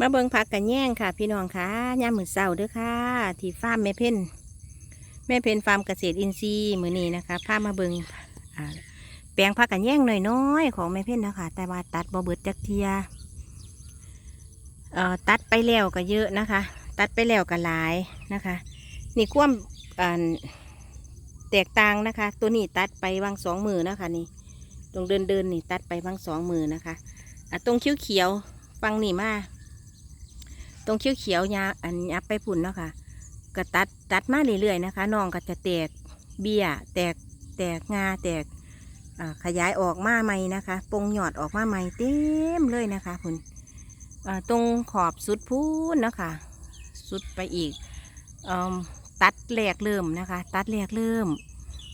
มาเบิงผักกันแย่งค่ะ พี่น้องค่ะย่ามมือเศร้าเด้อค่ะที่ฟาร์มแม่เพ่นแม่เพ่นฟาร์มเกษตรอินทรีย์มือนี้นะคะพามาเบิงอ่าแปลงผักกันแย่งหน้อยๆของแม่เพ่นนะคะแต่ว่าตัดบ่เบิดจักเทียเอ่อตัดไปแล้วก็เยอะนะคะ ตัดไปแล้วก็หลายนะคะ นี่ควมอ่าแตกต่างนะคะ ตัวนี้ตัดไปวางสองมือนะคะนี่ตรงเดินเดินนี่ตัดไปบางสองมือนะคะอะตรงเขียวเขียวฟังนี่มา ตรงเขียวเขียวยาอันยับไปพุ่นเนาะค่ะก็ตัดตัดมาเรื่อยๆนะคะน้องก็จะแตกเบี้ย แตกแตกงาแตกขยายออกมาใหม่นะคะปงหยอดออกมาใหม่เต็มเลยนะคะคุณอ่าตรงขอบสุดพูนนะคะสุดไปอีกอตัดแหลกเริ่มนะคะ ตัดแหลกเริ่ม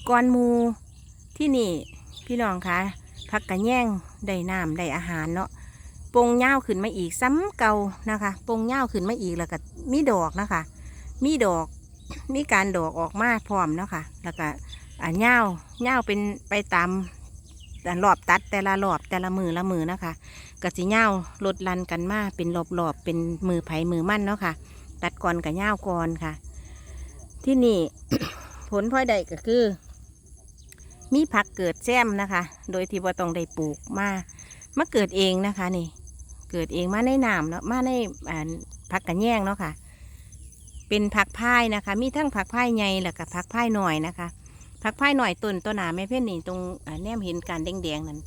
ก้อนมูที่นี่พี่น้องคะพักกระแย่งได้น้ำได้อาหารเนาะ ปงเง่าขึ้นมาอีกซ้ำเก่านะคะปงเง่าขึ้นมาอีกแล้วก็มีดอกนะคะ มีดอกมีการดอกออกมาพร้อมเนาะคะแล้วก็เง่าเง่าเป็นไปตามแต่รอบตัดแต่ละรอบแต่ละมือละมือนะคะกะสิเง่าลดลันกันมาเป็นรอบๆเป็นมือไผ่มือมั่นเนาะค่ะ ตัดก่อนกับเง่าก่อนค่ะ ที่นี่ผลพลอยได้ก็คือ มีผักเกิดแซมนะคะ โดยที่ว่าต้องได้ปลูกมามาเกิดเองนะคะนี่ เกิดเองมาในน้ำเนาะมาในผักกระแยงเนาะค่ะ เป็นผักพายนะคะ มีทั้งผักพายใหญ่แล้วก็ผักพายหน่อยนะคะผักพายหน่อยต้นต้นหนาแม่เพ่นนี่ตรงแนมเห็นการแดงๆนั่น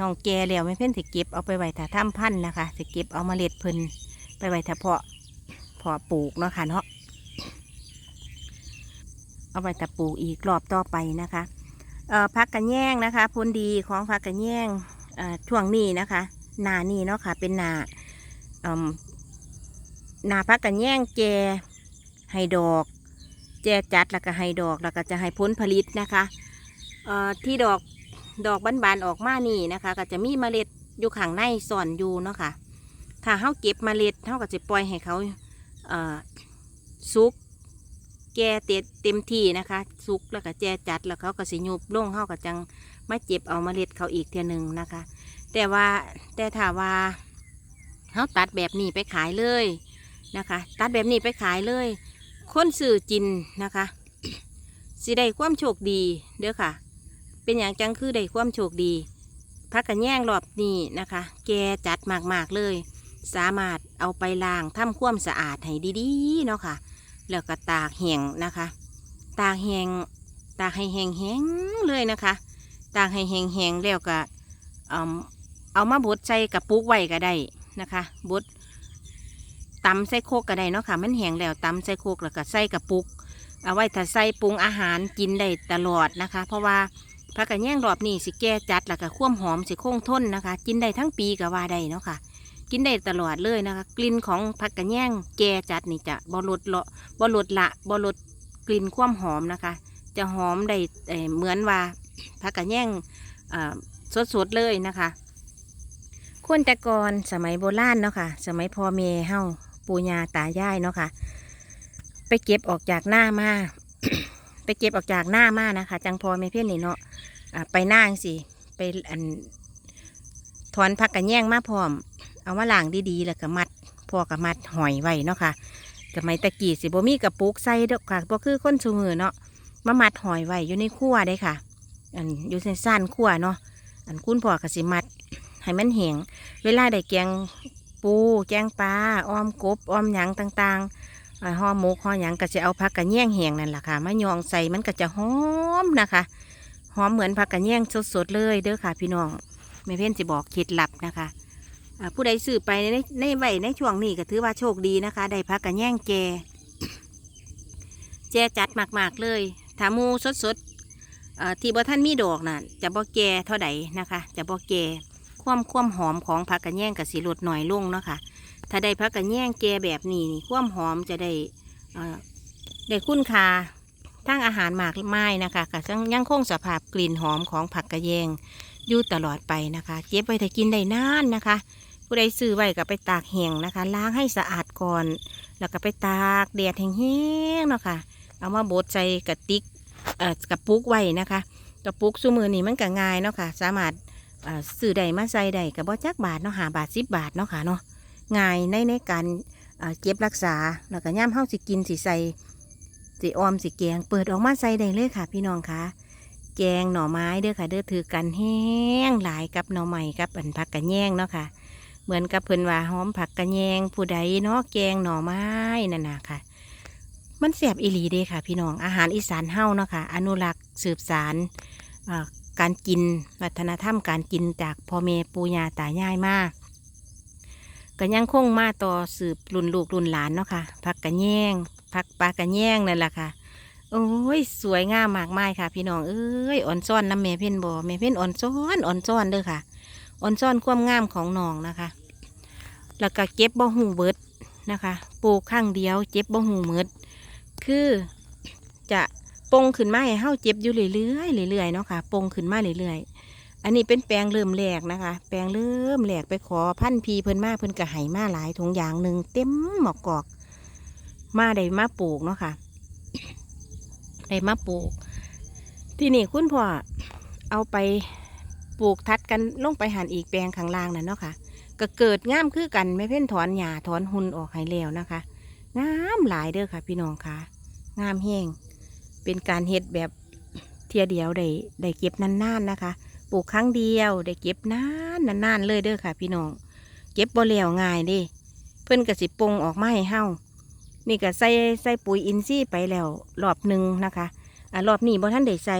น้องแกแล้วแม่เพ่นสิเก็บเอาไปไว้ถ้าทำพันธุ์นะคะสิเก็บเอาเมาเล็ดเพิ่นไปไว้ถ้าเพาะเพาะปลูกเนาะค่ะเนาะเอาไว้ถ้าปลูกอีกรอบต่อไปนะคะเอ่อพักกันแย่งนะคะผลดีของพักกันแย่งเอ่อช่วงนี้นะคะ นานี่เนาะค่ะ เป็นนาอิ่มหนาพักกันแย่งแจให้ดอก แจจัดแล้วก็ให้ดอกแล้วก็จะให้ผลผลิตนะคะอ่อที่ดอกดอกบานๆออกมานี่นะคะ ก็จะมีเมล็ดอยู่ข้างในซ่อนอยู่เนาะค่ะ ถ้าเฮาเก็บเมล็ดเฮาก็จะปล่อยให้เขาเอ่อสุกแก่เต็มเต็มที่นะคะสุกแล้วก็แจจัดแล้วเขาก็สิยุบลงเขาก็จังมาเจ็บเอาเมล็ดเขาอีกเทียหนึ่งนะคะ แต่ว่าแต่ถ้าว่าเขาตัดแบบนี้ไปขายเลยนะคะ ตัดแบบนี้ไปขายเลยคนสื่อจินนะคะสิได้ความโชคดีเด้อค่ะ เป็นอย่างจังคือได้ความโชคดีพักกันแย่งรอบนี้นะคะ แกจัดมากๆเลย สามารถเอาไปล้างทำความสะอาดให้ดีๆเนาะค่ะ แล้วก็ตากแห้งนะคะ ตากแห้งตากให้แห้งแหงๆเลยนะคะ ตากให้แห้งแห้งๆแล้วก็ เอามาบดใส่กระปุกไว้ก็ได้นะคะบดตำใส่โคกก็ได้เนาะค่ะมันแห้งแล้วตำใส่โคกแล้วก็ใส่กระปุก เอาไว้ถ้าใส่ปรุงอาหารกินได้ตลอดนะคะ เพราะว่าผักกระแยงรอบนี้สิแก่จัดแล้วก็ควมหอมสิคงทนนะคะ กินได้ทั้งปีก็ว่าได้เนาะค่ะ กินได้ตลอดเลยนะคะ กลิ่นของผักกระแยงแก่จัดนี่จะบลดละบลดละบลดกลิ่นควมหอมนะคะ จะหอมได้เหมือนว่าผักกระแยงสดสดๆเลยนะคะ คนแต่ก่อนสมัยโบราณเนาะค่ะ สมัยพ่อแม่เฮาปู่ย่าตายายเนาะค่ะ ไปเก็บออกจากหน้ามา ไปเก็บออกจากหน้ามานะคะ จังพอแม่เพี้ยนนี่เนาะไปหน้าจังสิไปอันถอนผักกระแยงมาพร้อม เอามาล้างดีๆ แล้วก็มัดพอกับมัดหอยไว้เนาะค่ะสมัยตะกี้สิบ่มีกระปุกใส่ดอกค่ะบ่คือคนสูมือเนาะมามัดหอยไว้อยู่ในครัวได้ค่ะ อันอยู่ในซ่านครัวเนาะอันคุณพ่อก็สิมัด ให้มันแห้งเวลาได้แกงปูแกงปลาอ้อมกบอ้อมหยังต่างๆอ่าห่อหมกห่อหยังก็จะเอาผักกระแยงแห้งนั่นแหละค่ะมายองใส่มันก็จะหอมนะคะหอมเหมือนผักกระแยงสดๆเลยเด้อค่ะ พี่น้องแม่เพ่นสิบอกเคล็ดลับนะคะผู้ใดซื้อไปในในไว้ในช่วงนี้ก็ถือว่าโชคดีนะคะ ได้พักกันแย่งแจ แจจัดมากๆเลยถามูสดสดๆที่บ่ท่านมีดอกน่ะ จะบ่แกเท่าใดนะคะ จะบ่แก ความความหอมของผักกันแยงกับสีลดหน่อยลงเนาะค่ะ ถ้าได้ผักกันแยงแก่แบบนี้นี่ความหอมจะได้เอ่อได้คุณค่าทั้งอาหารหมากไม้นะคะก็ยังยังคงสภาพกลิ่นหอมของผักกระแยงอยู่ตลอดไปนะคะเก็บไว้ถ้ากินได้นานนะคะ ผู้ใดซื้อไว้ก็ไปตากแห้งนะคะ ล้างให้สะอาดก่อน แล้วก็ไปตากแดดแห้งๆเนาะค่ะเอามาบดใส่กระติกกระปุกไว้นะคะ กระปุกซูมือนี่มันก็ง่ายเนาะค่ะ สามารถ เอ่อซื้อได้มาใส่ได้กับบ่จักบาทเนาะหาบาทสิบบาทเนาะค่ะเนาะง่ายในในการเก็บรักษาแล้วก็ย่ามเฮาสิกินสิใส่สิออมสิแกงเปิดออกมาใส่ได้เลยค่ะ พี่น้องคะแกงหน่อไม้เด้อค่ะ เด้อถือกันแห้งหลายกับหน่อใหม่กับอันผักกระแยงเนาะค่ะ เหมือนกับเพิ่นว่าหอมผักกระแยงผู้ใดเนาะแกงหน่อไม้นั่นน่ะค่ะ มันแสบอีหลีเด้ค่ะ พี่น้องอาหารอีสานเฮาเนาะค่ะ อนุรักษ์สืบสาร การกินวัฒนธรรมการกินจากพ่อแม่ปู่ย่าตายายมาก็ยังคงมาต่อสืบรุ่นลูกรุ่นหลานเนาะค่ะผักกระแยงผักปลากระแยงนั่นแหละค่ะโอ้ยสวยงามมากมายค่ะ พี่น้องเอ้ยอ่อนซ้อนน้ำแม่เพ่นบ่แม่เพ่นอ่อนซ้อนอ่อนซ้อนเด้อค่ะอ่อนซ้อนความงามของน้องนะคะ แล้วก็เก็บบ่หูเบิดนะคะ ปลูกข้างเดียวเจ็บบ่หูเมิด คือจะ ปงขึ้นมาให้เฮาเจ็บอยู่เรื่อยๆเรื่อยๆเนาะค่ะปงขึ้นมาเรื่อยๆอันนี้เป็นแปลงเริ่มแรกนะคะ แปลงเริ่มแรกไปขอพันธ์พีเพิ่นมาเพิ่นก็ให้มาหลายถุงยางหนึ่งเต็มหมอกกอก มาได้มาปลูกเนาะค่ะได้มาปลูก ที่นี่คุณพ่อเอาไปปลูกทัดกันลงไปหันอีกแปลงข้างล่างนั่นเนาะค่ะก็เกิดงามคือกันไม่เพ่นถอนหญ้าถอนหุ่นออกให้แล้วนะคะ งามหลายเด้อค่ะ พี่น้องค่ะ งามแห้ง เป็นการเฮ็ดแบบเทียเดียวได้ได้เก็บนานๆนะคะ ปลูกครั้งเดียวได้เก็บนานนานๆเลยเด้อค่ะ พี่น้อง เก็บบ่แล้วง่ายด้เพิ่นก็สิปงออกมาให้เฮานี่ก็ใส่ใส่ปุ๋ยอินทรีย์ไปแล้วรอบหนึ่งนะคะอ่ารอบนี้บ่ท่านได้ใส่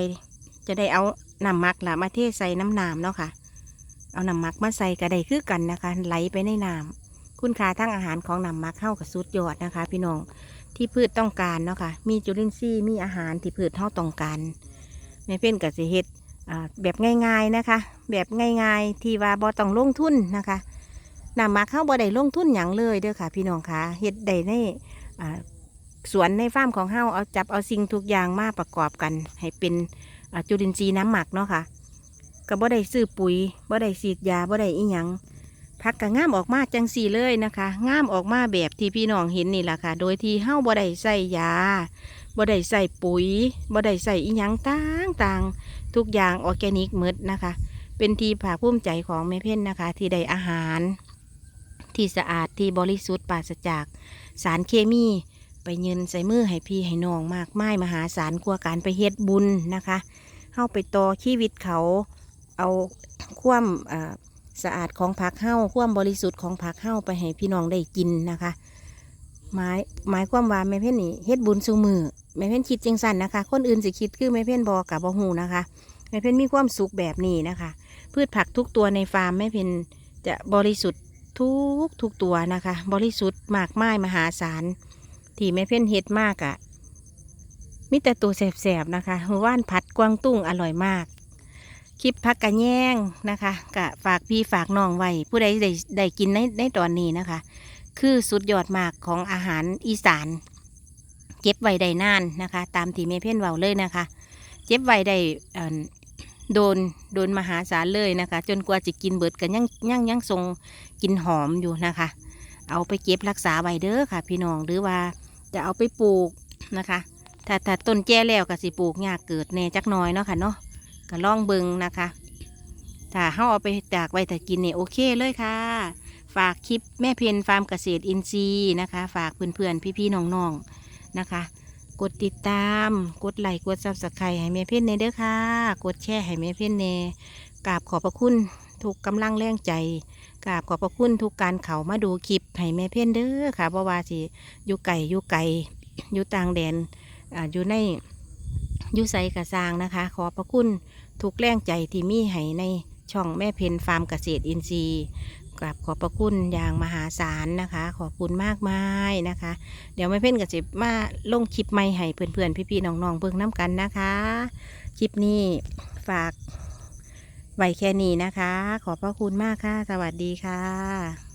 จะได้เอาน้ำมักละมาเทใส่น้ำน้ำเนาะค่ะ เอาน้ำมักมาใส่ก็ได้คือกันนะคะ ไหลไปในน้ำคุณค่าทางอาหารของน้ำมาเข้ากับสุดยอดนะคะ พี่น้อง ที่พืชต้องการเนาะค่ะ มีจุลินทรีย์ มีอาหารที่พืชเท่าต้องการแม่เพ่นกับสิเฮ็ดแบบง่ายๆนะคะ แบบง่ายๆ ที่ว่าบ่ต้องลงทุนนะคะนำมาเข้าบ่ได้ลงทุนหยังเลยเด้อค่ะ พี่น้องค่ะเฮ็ดได้ในสวนในฟาร์มของเฮาเอาจับเอาสิ่งทุกอย่างมาประกอบกัน ให้เป็นจุลินทรีย์น้ำหมักเนาะค่ะก็บ่ได้ซื้อปุ๋ยบ่ได้ฉีดยาบ่ได้อีหยัง ผักก็งามออกมาจังสี่เลยนะคะงามออกมาแบบที่พี่น้องเห็นนี่แหละค่ะ โดยที่เฮ้าบ่ได้ใส่ยาบ่ได้ใส่ปุ๋ยบ่ได้ใส่อีหยังต่างต่างๆทุกอย่างออร์แกนิกหมดนะคะ เป็นที่ภาคภูมิใจของแม่เพ่นนะคะ ที่ได้อาหาร ที่สะอาดที่บริสุทธิ์ปราศจากสารเคมีไปเยินใส่มือให้พี่ให้น้องมากไมายมหาศาลกว่าการไปเฮ็ดบุญนะคะ เข้าไปต่อชีวิตเขาเอาความอ่า สะอาดของผักเฮ้าความบริสุทธิ์ของผักเฮ้าไปให้พี่น้องได้กินนะคะหมายหมายความว่าแม่เพ่นนี่เฮ็ดบุญสูมือแม่เพ่นคิดจังสันนะคะ คนอื่นสิคิดคือแม่เพ่นบอกับบ่ฮูนะคะแม่เพ่นมีความสุขแบบนี้นะคะ พืชผักทุกตัวในฟาร์มแม่เพ่นจะบริสุทธิ์ทุกทุกตัวนะคะ บริสุทธิ์มากมายมหาศาลที่แม่เพ่นเฮ็ดมากอะ่ะมิแต่ตัวแสบๆนะคะหัวว่านผัดกวางตุ้งอร่อยมาก คลิปพักกะแยงนะคะกะฝากพี่ฝากน้องไว้ผู้ใดได้ได้กินในในตอนนี้นะคะ คือสุดยอดมากของอาหารอีสาน เก็บไว้ได้นานนะคะ ตามที่เมเพ่นเว้าเลยนะคะ เก็บไว้ได้โดนโดนมหาศาลเลยนะคะ จนกว่าจะกินเบิดกันยังยังยังทรงกินหอมอยู่นะคะ เอาไปเก็บรักษาไว้เด้อค่ะ พี่น้องหรือว่าจะเอาไปปลูกนะคะ ถ้าถ้าต้นแก่แล้วก็สิปลูกยากเกิดแน่จักน้อยเนาะค่ะเนาะ ก็ลองเบิงนะคะถ้าเฮาเอาไปจากไว้แต่กินเนี่ยโอเคเลยค่ะ ฝากคลิปแม่เพนฟาร์มเกษตรอินทรีย์นะคะ ฝากเพื่อนๆพี่ๆน้องๆนะคะ กดติดตาม กดไลค์กดซับสไครต์ให้แม่เพนเนเด้อค่ะ กดแชร์ให้แม่เพนเนกราบขอบพระคุณทุกกำลังแรงใจกราบขอบพระคุณทุกการเขามาดูคลิปให้แม่เพนเด้อค่ะเพราะว่าสิอยู่ไก่อยู่ไก่อยู่ต่างแดนอ่าอยู่ในอยู่ไซกระซางนะคะ ขอบพระคุณ ทุกแรงใจที่มีให้ในช่องแม่เพนฟาร์มเกษตรอินทรีย์กราบขอบพระคุณอย่างมหาศาลนะคะ ขอบคุณมากมายนะคะ เดี๋ยวแม่เพนก็จะมาลงคลิปใหม่ให้เพื่อนๆพี่ๆน้องๆเบิ่งน้ำกันนะคะ คลิปนี้ฝากไว้แค่นี้นะคะ ขอบพระคุณมากค่ะ สวัสดีค่ะ